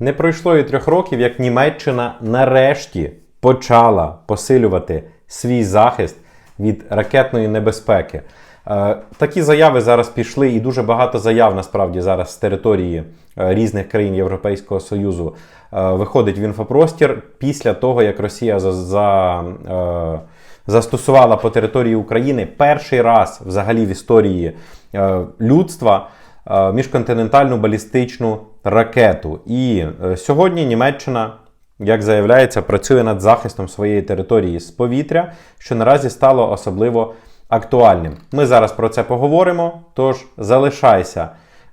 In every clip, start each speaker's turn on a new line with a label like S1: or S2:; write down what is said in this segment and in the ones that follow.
S1: Не пройшло і трьох років, як Німеччина нарешті почала посилювати свій захист від ракетної небезпеки. Е, Такі заяви зараз пішли, і дуже багато заяв насправді зараз з території е, різних країн Європейського Союзу е, виходить в інфопростір після того, як Росія за, за, е, застосувала по території України перший раз взагалі в історії е, людства міжконтинентальну балістичну ракету. І е, сьогодні Німеччина, як заявляється, працює над захистом своєї території з повітря, що наразі стало особливо актуальним. Ми зараз про це поговоримо. Тож залишайся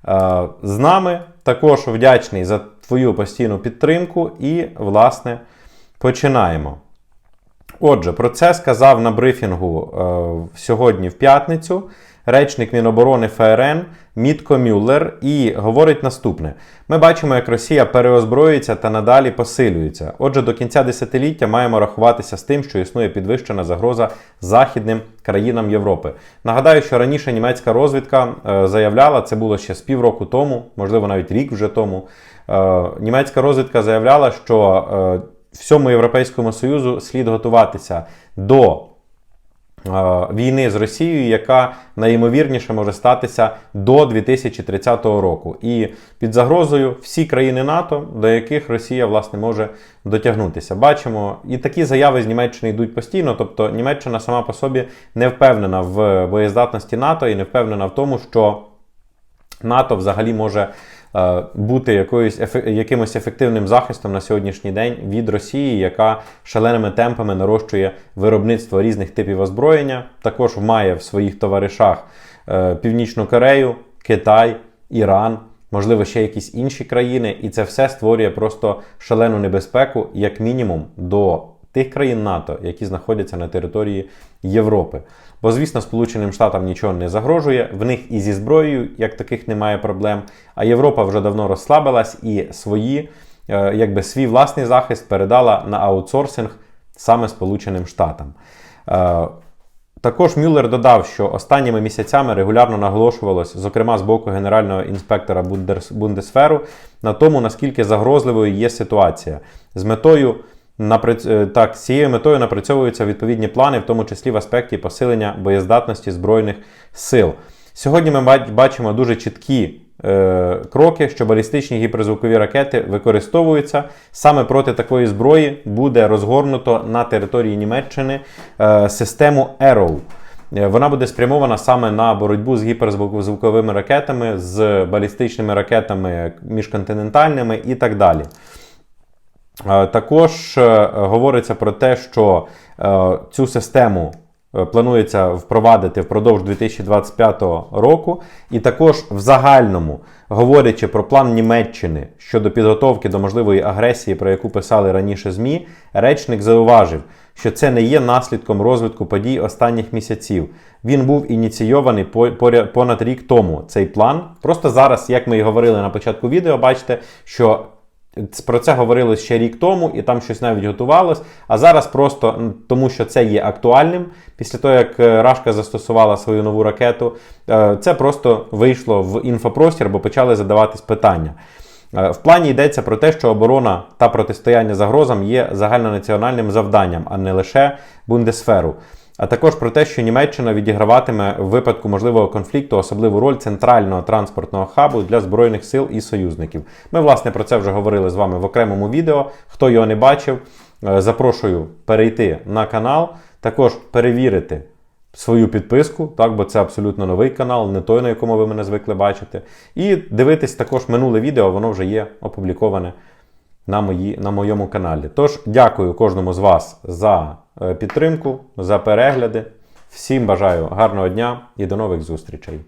S1: е, з нами. Також вдячний за твою постійну підтримку і, власне, починаємо. Отже, про це сказав на брифінгу е, сьогодні в п'ятницю речник Міноборони ФРН Мітко Мюллер і говорить наступне: ми бачимо, як Росія переозброюється та надалі посилюється. Отже, до кінця десятиліття маємо рахуватися з тим, що існує підвищена загроза західним країнам Європи. Нагадаю, що раніше німецька розвідка е, заявляла, це було ще з півроку тому, можливо, навіть рік вже тому. Е, німецька розвідка заявляла, що е, всьому Європейському Союзу слід готуватися до війни з Росією, яка найімовірніше може статися до 2030 року. І під загрозою всі країни НАТО, до яких Росія власне може дотягнутися. Бачимо, і такі заяви з Німеччини йдуть постійно. Тобто Німеччина сама по собі не впевнена в боєздатності НАТО і не впевнена в тому, що НАТО взагалі може е, бути якоюсь якимось ефективним захистом на сьогоднішній день від Росії, яка шаленими темпами нарощує виробництво різних типів озброєння. Також має в своїх товаришах е, Північну Корею, Китай, Іран. Можливо, ще якісь інші країни, і це все створює просто шалену небезпеку, як мінімум, до тих країн НАТО, які знаходяться на території Європи. Бо, звісно, Сполученим Штатам нічого не загрожує, в них і зі зброєю, як таких немає проблем. А Європа вже давно розслабилась і свої, е, якби свій власний захист передала на аутсорсинг саме Сполученим Штатам. Е, також Мюллер додав, що останніми місяцями регулярно наголошувалось, зокрема з боку генерального інспектора Бундесферу, на тому, наскільки загрозливою є ситуація. З метою так, з цією метою напрацьовуються відповідні плани, в тому числі в аспекті посилення боєздатності Збройних сил. Сьогодні ми бачимо дуже чіткі е, кроки, що балістичні гіперзвукові ракети використовуються. Саме проти такої зброї буде розгорнуто на території Німеччини е, систему Arrow. Е, Вона буде спрямована саме на боротьбу з гіперзвуковими ракетами, з балістичними ракетами міжконтинентальними і так далі. Е, Також е, говориться про те, що е, цю систему планується впровадити впродовж 2025 року, і також в загальному, говорячи про план Німеччини щодо підготовки до можливої агресії, про яку писали раніше ЗМІ, речник зауважив, що це не є наслідком розвитку подій останніх місяців. Він був ініційований понад рік тому. Цей план. Просто зараз, як ми і говорили на початку відео, бачите, що про це говорили ще рік тому, і там щось навіть готувалось. А зараз просто тому, що це є актуальним, після того, як е, Рашка застосувала свою нову ракету, е, це просто вийшло в інфопростір, бо почали задаватись питання. Е, В плані йдеться про те, що оборона та протистояння загрозам є загальнонаціональним завданням, а не лише бундесферу. А також про те, що Німеччина відіграватиме в випадку можливого конфлікту особливу роль центрального транспортного хабу для збройних сил і союзників. Ми, власне, про це вже говорили з вами в окремому відео. Хто його не бачив, е, запрошую перейти на канал, також перевірити свою підписку, так, бо це абсолютно новий канал, не той, на якому ви мене звикли бачити. І дивитись також минуле відео, воно вже є опубліковане на, мої, на моєму каналі. Тож, дякую кожному з вас за підтримку, за перегляди. Всім бажаю гарного дня і до нових зустрічей.